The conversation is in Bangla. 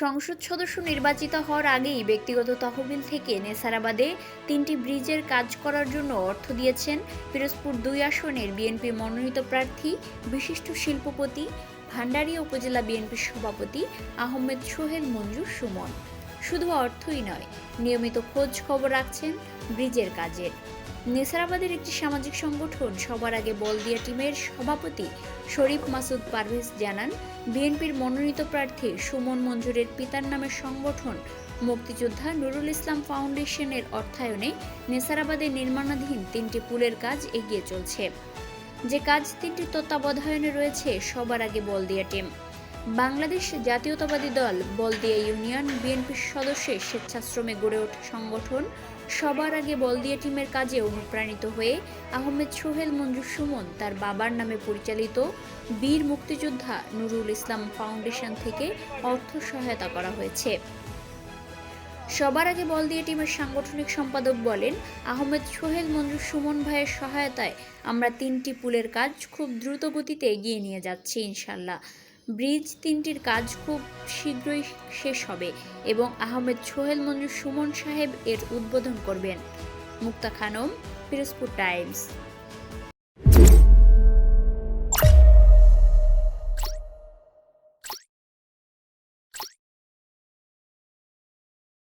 সংসদ সদস্য নির্বাচিত হওয়ার আগেই ব্যক্তিগত তহবিল থেকে নেসারাবাদে তিনটি ব্রিজের কাজ করার জন্য অর্থ দিয়েছেন পিরোজপুর দুই আসনের বিএনপি মনোনীত প্রার্থী, বিশিষ্ট শিল্পপতি ভান্ডারিয়া উপজেলা বিএনপির সভাপতি আহমেদ সোহেল মঞ্জুর সুমন। শুধু অর্থই নয়, নিয়মিত খোঁজ খবর রাখছেন ব্রিজের কাজের নেসারাবাদের একটি সামাজিক সংগঠন সবার আগে বলদিয়া টিমের সভাপতি শরীফ মাসুদ পারভেজ জানান, বিএনপির মনোনীত প্রার্থী সুমন মঞ্জুরের পিতার নামের সংগঠন মুক্তিযোদ্ধা নুরুল ইসলাম ফাউন্ডেশনের অর্থায়নে নেসারাবাদে নির্মাণাধীন তিনটি পুলের কাজ এগিয়ে চলছে। যে কাজ তিনটি তত্ত্বাবধায়নে রয়েছে সবার আগে বলদিয়া টিম। বাংলাদেশ জাতীয়তাবাদী দল, বলদিয়া ইউনিয়ন বিএনপির সদস্যের স্বেচ্ছাশ্রমে গড়ে ওঠা সংগঠন। সবার আগে বলদিয়া টিমের কাজে অনুপ্রাণিত হয়ে আহমেদ সোহেল মঞ্জুর সুমন তার বাবার নামে পরিচালিত বীর মুক্তিযোদ্ধা নুরুল ইসলাম ফাউন্ডেশন থেকে অর্থ সহায়তা করা হয়েছে। সবার আগে বলদিয়া টিমের সাংগঠনিক সম্পাদক বলেন, আহমেদ সোহেল মঞ্জুর সুমন ভাইয়ের সহায়তায় আমরা তিনটি পুলের কাজ খুব দ্রুত গতিতে এগিয়ে নিয়ে যাচ্ছি ইনশাল্লাহ। ব্রিজ তিনটির কাজ খুব শীঘ্রই শেষ হবে এবং আহমেদ সোহেল মঞ্জুর সুমন সাহেব এর উদ্বোধন করবেন। মুক্তা খানম, পিরোজপুর টাইমস।